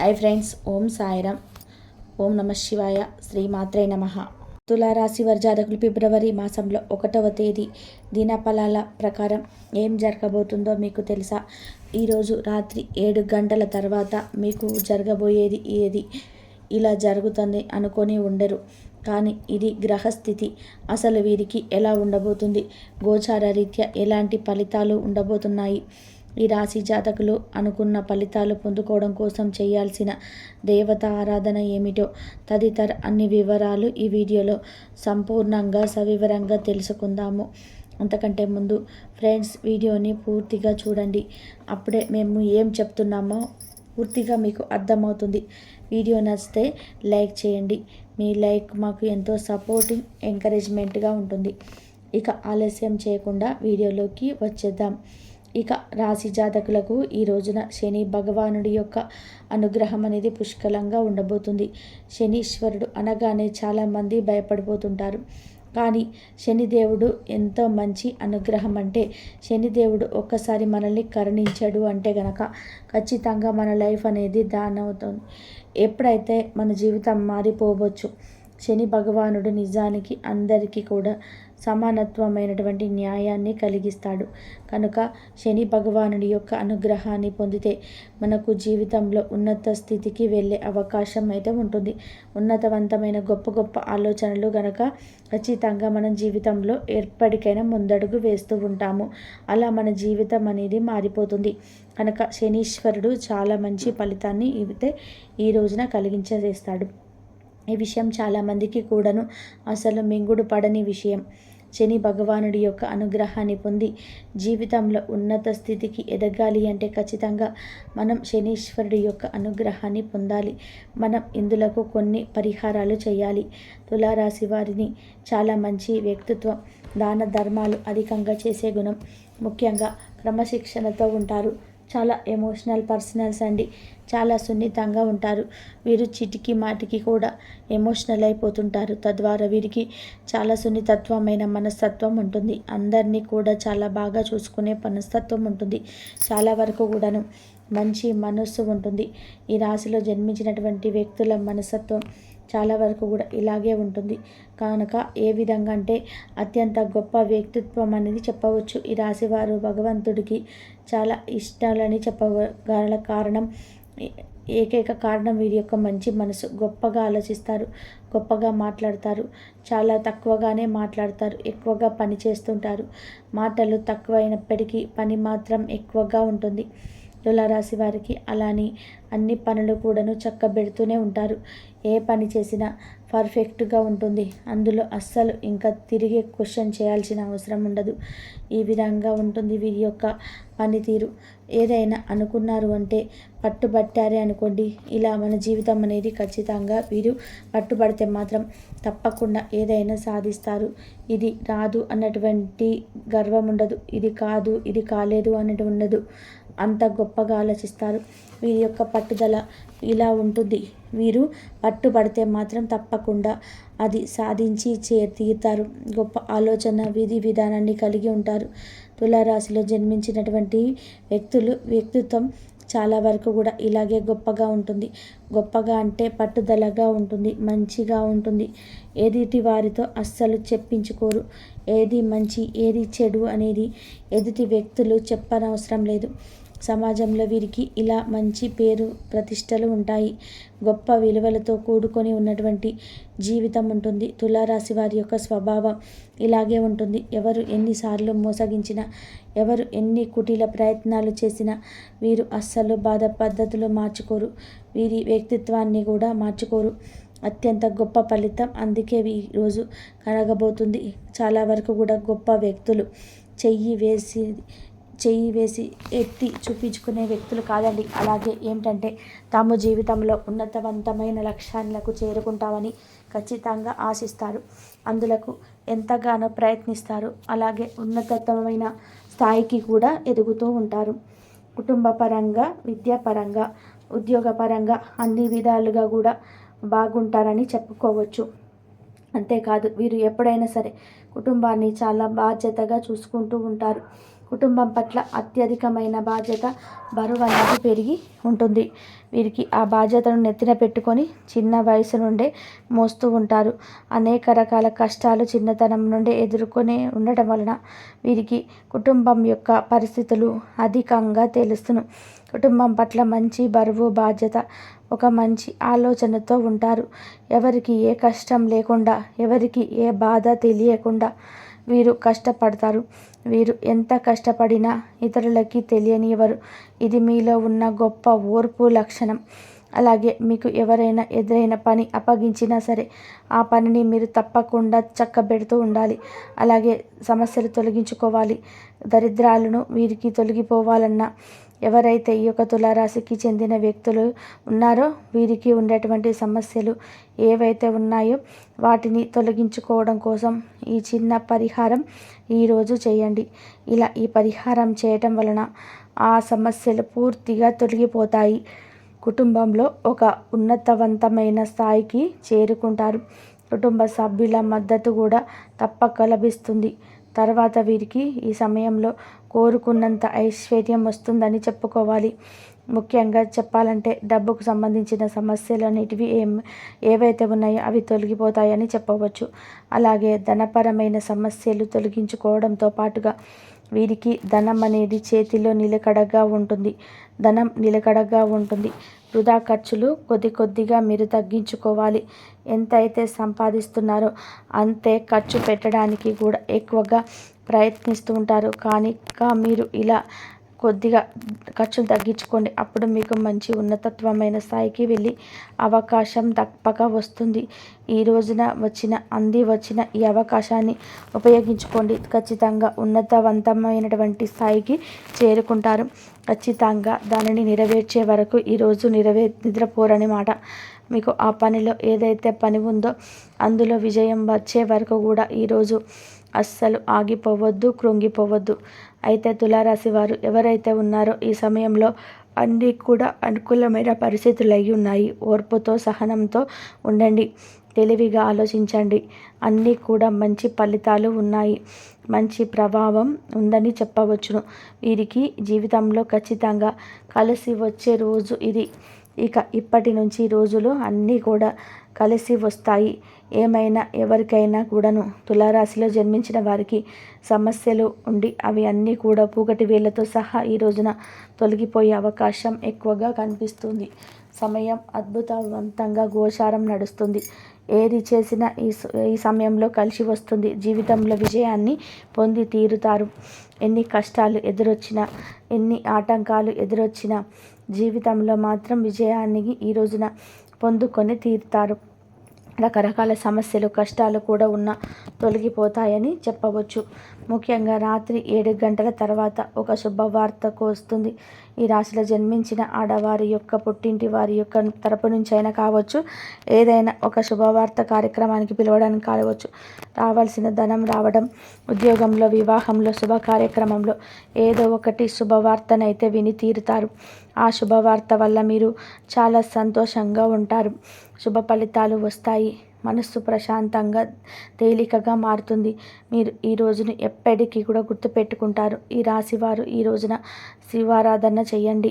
Hi friends Om Sairam. ఓం నమ శివాయ శ్రీమాత్రే నమ. తులారాశి వారి జాతకులు ఫిబ్రవరి మాసంలో ఒకటవ తేదీ దినఫలాల ప్రకారం ఏం జరగబోతుందో మీకు తెలుసా? ఈరోజు రాత్రి ఏడు గంటల తర్వాత మీకు జరగబోయేది ఏది? ఇలా జరుగుతుంది అనుకొని ఉండరు. కానీ ఇది గ్రహస్థితి. అసలు వీరికి ఎలా ఉండబోతుంది? గోచార రీత్యా ఎలాంటి ఫలితాలు ఉండబోతున్నాయి? ఈ రాశి జాతకులు అనుకున్న ఫలితాలు పొందుకోవడం కోసం చేయాల్సిన దేవత ఆరాధన ఏమిటో తదితర అన్ని వివరాలు ఈ వీడియోలో సంపూర్ణంగా సవివరంగా తెలుసుకుందాము. అంతకంటే ముందు ఫ్రెండ్స్ వీడియోని పూర్తిగా చూడండి. అప్పుడే మేము ఏం చెప్తున్నామో పూర్తిగా మీకు అర్థమవుతుంది. వీడియో నచ్చితే లైక్ చేయండి. మీ లైక్ మాకు ఎంతో సపోర్టింగ్ ఎంకరేజ్మెంట్గా ఉంటుంది. ఇక ఆలస్యం చేయకుండా వీడియోలోకి వచ్చేద్దాం. ఇక రాశి జాతకులకు ఈ రోజున శని భగవానుడి యొక్క అనుగ్రహం అనేది పుష్కలంగా ఉండబోతుంది. శనీశ్వరుడు అనగానే చాలామంది భయపడిపోతుంటారు. కానీ శనిదేవుడు ఎంతో మంచి అనుగ్రహం అంటే శనిదేవుడు ఒక్కసారి మనల్ని కరుణించాడు అంటే గనక ఖచ్చితంగా మన లైఫ్ అనేది దాన్ అవుతుంది ఎప్పుడైతే మన జీవితం మారిపోవచ్చు శని భగవానుడు నిజానికి అందరికీ కూడా సమానత్వమైనటువంటి న్యాయాన్ని కలిగిస్తాడు. కనుక శని భగవానుడి యొక్క అనుగ్రహాన్ని పొందితే మనకు జీవితంలో ఉన్నత స్థితికి వెళ్ళే అవకాశం అయితే ఉంటుంది. ఉన్నతవంతమైన గొప్ప గొప్ప ఆలోచనలు గనక ఖచ్చితంగా మన జీవితంలో ఎప్పటికైనా ముందడుగు వేస్తూ ఉంటాము. అలా మన జీవితం అనేది మారిపోతుంది. కనుక శనీశ్వరుడు చాలా మంచి ఫలితాన్ని ఇవితే ఈ రోజున కలిగించేస్తాడు ఈ విషయం చాలామందికి కూడాను అసలు మింగుడు పడని విషయం. శని భగవానుడి యొక్క అనుగ్రహాన్ని పొంది జీవితంలో ఉన్నత స్థితికి ఎదగాలి అంటే ఖచ్చితంగా మనం శనీశ్వరుడి యొక్క అనుగ్రహాన్ని పొందాలి. మనం ఇందులకు కొన్ని పరిహారాలు చేయాలి. తులారాశి వారిని చాలా మంచి వ్యక్తిత్వం దాన ధర్మాలు అధికంగా చేసే గుణం ముఖ్యంగా క్రమశిక్షణతో ఉంటారు. చాలా ఎమోషనల్ పర్సనల్స్ అండి. చాలా సున్నితంగా ఉంటారు. వీరు చిటికి మాటికి కూడా ఎమోషనల్ అయిపోతుంటారు. తద్వారా వీరికి చాలా సున్నితత్వమైన మనస్తత్వం ఉంటుంది. అందరినీ కూడా చాలా బాగా చూసుకునే మనస్తత్వం ఉంటుంది. చాలా వరకు కూడాను మంచి మనస్సు ఉంటుంది. ఈ రాశిలో జన్మించినటువంటి వ్యక్తుల మనస్తత్వం చాలా వరకు కూడా ఇలాగే ఉంటుంది. కనుక ఏ విధంగా అంటే అత్యంత గొప్ప వ్యక్తిత్వం అనేది చెప్పవచ్చు. ఈ రాశివారు భగవంతుడికి చాలా ఇష్టాలని చెప్పగల కారణం ఏకైక కారణం వీరి యొక్క మంచి మనసు. గొప్పగా ఆలోచిస్తారు గొప్పగా మాట్లాడతారు చాలా తక్కువగానే మాట్లాడతారు ఎక్కువగా పని చేస్తుంటారు. మాటలు తక్కువైనప్పటికీ పని మాత్రం ఎక్కువగా ఉంటుంది. తులారాశి వారికి అలాని అన్ని పనులు కూడాను చక్కబెడుతూనే ఉంటారు. ఏ పని చేసినా పర్ఫెక్ట్గా ఉంటుంది. అందులో అస్సలు ఇంకా తిరిగి క్వశ్చన్ చేయాల్సిన అవసరం ఉండదు. ఈ విధంగా ఉంటుంది వీరి యొక్క పనితీరు. ఏదైనా అనుకున్నారు అంటే పట్టుబట్టారే అనుకోండి. ఇలా మన జీవితం అనేది ఖచ్చితంగా వీరు పట్టుబడితే మాత్రం తప్పకుండా ఏదైనా సాధిస్తారు. ఇది రాదు అన్నటువంటి గర్వం ఉండదు. ఇది కాదు ఇది కాలేదు అన్నట్టు ఉండదు. అంత గొప్పగా ఆలోచిస్తారు. వీరి యొక్క పట్టుదల ఇలా ఉంటుంది. వీరు పట్టుబడితే మాత్రం తప్పకుండా అది సాధించి చే తీరుతారు గొప్ప ఆలోచన విధి విధానాన్ని కలిగి ఉంటారు. తులారాశిలో జన్మించినటువంటి వ్యక్తులు వ్యక్తిత్వం చాలా వరకు కూడా ఇలాగే గొప్పగా ఉంటుంది. గొప్పగా అంటే పట్టుదలగా ఉంటుంది మంచిగా ఉంటుంది. ఎదుటి వారితో అస్సలు చెప్పించుకోరు. ఏది మంచి ఏది చెడు అనేది ఎదుటి వ్యక్తులు చెప్పనవసరం లేదు. సమాజంలో వీరికి ఇలా మంచి పేరు ప్రతిష్టలు ఉంటాయి. గొప్ప విలువలతో కూడుకొని ఉన్నటువంటి జీవితం ఉంటుంది. తులారాశి వారి యొక్క స్వభావం ఇలాగే ఉంటుంది. ఎవరు ఎన్నిసార్లు మోసగించినా ఎవరు ఎన్ని కుటీల ప్రయత్నాలు చేసినా వీరు అస్సలు బాధ పద్ధతులు మార్చుకోరు. వీరి వ్యక్తిత్వాన్ని కూడా మార్చుకోరు. అత్యంత గొప్ప ఫలితం అందుకే ఈరోజు కలగబోతుంది. చాలా వరకు కూడా గొప్ప వ్యక్తులు చెయ్యి వేసి చేయి వేసి ఎత్తి చూపించుకునే వ్యక్తులు కాదండి. అలాగే ఏమిటంటే తాము జీవితంలో ఉన్నతవంతమైన లక్ష్యాలకు చేరుకుంటామని ఖచ్చితంగా ఆశిస్తారు. అందులకు ఎంతగానో ప్రయత్నిస్తారు. అలాగే ఉన్నతమైన స్థాయికి కూడా ఎదుగుతూ ఉంటారు. కుటుంబ పరంగా విద్యాపరంగా ఉద్యోగపరంగా అన్ని విధాలుగా కూడా బాగుంటారని చెప్పుకోవచ్చు. అంతేకాదు వీరు ఎప్పుడైనా సరే కుటుంబాన్ని చాలా బాధ్యతగా చూసుకుంటూ ఉంటారు. కుటుంబం పట్ల అత్యధికమైన బాధ్యత బరువు అనేది పెరిగి ఉంటుంది. వీరికి ఆ బాధ్యతను నెత్తిన పెట్టుకొని చిన్న వయసు నుండే మోస్తూ ఉంటారు. అనేక రకాల కష్టాలు చిన్నతనం నుండే ఎదుర్కొనే ఉండటం వలన వీరికి కుటుంబం యొక్క పరిస్థితులు అధికంగా తెలుస్తును. కుటుంబం పట్ల మంచి బరువు బాధ్యత ఒక మంచి ఆలోచనతో ఉంటారు. ఎవరికి ఏ కష్టం లేకుండా ఎవరికి ఏ బాధ తెలియకుండా వీరు కష్టపడతారు. వీరు ఎంత కష్టపడినా ఇతరులకి తెలియనివ్వరు. ఇది మీలో ఉన్న గొప్ప ఓర్పు లక్షణం. అలాగే మీకు ఎవరైనా ఎదురైన పని అప్పగించినా సరే ఆ పనిని మీరు తప్పకుండా చక్కబెడుతూ ఉండాలి. అలాగే సమస్యలు తొలగించుకోవాలి. దరిద్రాలను వీరికి తొలగిపోవాలన్నా ఎవరైతే ఈ యొక్క తులారాశికి చెందిన వ్యక్తులు ఉన్నారో వీరికి ఉండేటువంటి సమస్యలు ఏవైతే ఉన్నాయో వాటిని తొలగించుకోవడం కోసం ఈ చిన్న పరిహారం ఈరోజు చేయండి. ఇలా ఈ పరిహారం చేయటం వలన ఆ సమస్యలు పూర్తిగా తొలగిపోతాయి. కుటుంబంలో ఒక ఉన్నతవంతమైన స్థాయికి చేరుకుంటారు. కుటుంబ సభ్యుల మద్దతు కూడా తప్పక లభిస్తుంది. తర్వాత వీరికి ఈ సమయంలో కోరుకున్నంత ఐశ్వర్యం వస్తుందని చెప్పుకోవాలి. ముఖ్యంగా చెప్పాలంటే డబ్బుకు సంబంధించిన సమస్యలు అనేటివి ఏం ఏవైతే ఉన్నాయో అవి తొలగిపోతాయని చెప్పవచ్చు. అలాగే ధనపరమైన సమస్యలు తొలగించుకోవడంతో పాటుగా వీరికి ధనం అనేది చేతిలో నిలకడగా ఉంటుంది. ధనం నిలకడగా ఉంటుంది. వృధా ఖర్చులు కొద్ది కొద్దిగా మీరు తగ్గించుకోవాలి. ఎంత అయితే సంపాదిస్తున్నారో అంతే ఖర్చు పెట్టడానికి కూడా ఎక్కువగా ప్రయత్నిస్తూ ఉంటారు. కానీ మీరు ఇలా కొద్దిగా ఖర్చులు తగ్గించుకోండి. అప్పుడు మీకు మంచి ఉన్నతత్వమైన స్థాయికి వెళ్ళి అవకాశం తప్పక వస్తుంది. ఈ రోజున వచ్చిన అంది వచ్చిన ఈ అవకాశాన్ని ఉపయోగించుకోండి. ఖచ్చితంగా ఉన్నతవంతమైనటువంటి స్థాయికి చేరుకుంటారు. ఖచ్చితంగా దానిని నెరవేర్చే వరకు ఈరోజు నెరవే నిద్రపోరని మాట. మీకు ఆ పనిలో ఏదైతే పని ఉందో అందులో విజయం వచ్చే వరకు కూడా ఈరోజు అస్సలు ఆగిపోవద్దు కృంగిపోవద్దు. అయితే తులారాశి వారు ఎవరైతే ఉన్నారో ఈ సమయంలో అన్నీ కూడా అనుకూలమైన పరిస్థితులు అయి ఉన్నాయి. ఓర్పుతో సహనంతో ఉండండి. తెలివిగా ఆలోచించండి. అన్నీ కూడా మంచి ఫలితాలు ఉన్నాయి. మంచి ప్రభావం ఉందని చెప్పవచ్చును. వీరికి జీవితంలో ఖచ్చితంగా కలిసి వచ్చే రోజు ఇది. ఇక ఇప్పటి నుంచి రోజులు అన్నీ కూడా కలిసి వస్తాయి. ఏమైనా ఎవరికైనా కూడాను తులారాశిలో జన్మించిన వారికి సమస్యలు ఉండి అవి అన్నీ కూడా పూగటి వేళ్ళతో సహా ఈ రోజున తొలగిపోయే అవకాశం ఎక్కువగా కనిపిస్తుంది. సమయం అద్భుతవంతంగా గోచారం నడుస్తుంది. ఏది చేసినా ఈ ఈ సమయంలో కలిసి వస్తుంది. జీవితంలో విజయాన్ని పొంది తీరుతారు. ఎన్ని కష్టాలు ఎదురొచ్చినా ఎన్ని ఆటంకాలు ఎదురొచ్చినా జీవితంలో మాత్రం విజయాన్ని ఈ రోజున పొందుకొని తీరుతారు. రకరకాల సమస్యలు కష్టాలు కూడా ఉన్న తొలగిపోతాయని చెప్పవచ్చు. ముఖ్యంగా రాత్రి ఏడు గంటల తర్వాత ఒక శుభవార్తకు వస్తుంది. ఈ రాశిలో జన్మించిన ఆడవారి యొక్క పుట్టింటి వారి యొక్క తరపు నుంచి అయినా కావచ్చు ఏదైనా ఒక శుభవార్త కార్యక్రమానికి పిలవడానికి కావచ్చు. రావాల్సిన ధనం రావడం ఉద్యోగంలో వివాహంలో శుభ కార్యక్రమంలో ఏదో ఒకటి శుభవార్తనైతే విని తీరుతారు. ఆ శుభవార్త వల్ల మీరు చాలా సంతోషంగా ఉంటారు. శుభ ఫలితాలు వస్తాయి. మనస్సు ప్రశాంతంగా తేలికగా మారుతుంది. మీరు ఈ రోజును ఎప్పటికీ కూడా గుర్తుపెట్టుకుంటారు. ఈ రాశివారు ఈ రోజున శివారాధన చేయండి.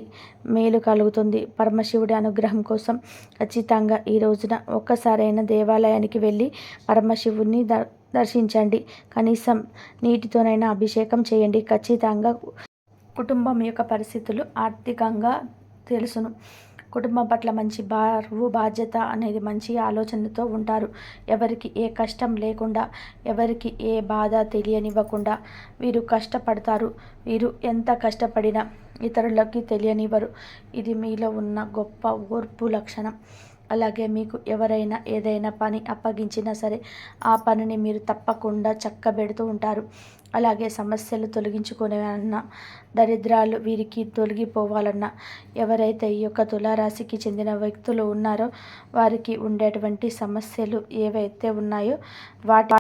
మేలు కలుగుతుంది. పరమశివుడి అనుగ్రహం కోసం ఖచ్చితంగా ఈ రోజున ఒక్కసారైన దేవాలయానికి వెళ్ళి పరమశివుని ద దర్శించండి. కనీసం నీటితోనైనా అభిషేకం చేయండి. ఖచ్చితంగా కుటుంబం యొక్క పరిస్థితులు ఆర్థికంగా తెలుసును. కుటుంబం పట్ల మంచి బరువు బాధ్యత అనేది మంచి ఆలోచనతో ఉంటారు. ఎవరికి ఏ కష్టం లేకుండా ఎవరికి ఏ బాధ తెలియనివ్వకుండా వీరు కష్టపడతారు. వీరు ఎంత కష్టపడినా ఇతరులకి తెలియనివ్వరు. ఇది మీలో ఉన్న గొప్ప ఓర్పు లక్షణం. అలాగే మీకు ఎవరైనా ఏదైనా పని అప్పగించినా సరే ఆ పనిని మీరు తప్పకుండా చక్కబెడుతూ ఉంటారు. అలాగే సమస్యలు తొలగించుకునేవన్నా దరిద్రాలు వీరికి తొలగిపోవాలన్నా ఎవరైతే ఈ యొక్క తులారాశికి చెందిన వ్యక్తులు ఉన్నారో వారికి ఉండేటువంటి సమస్యలు ఏవైతే ఉన్నాయో వాటి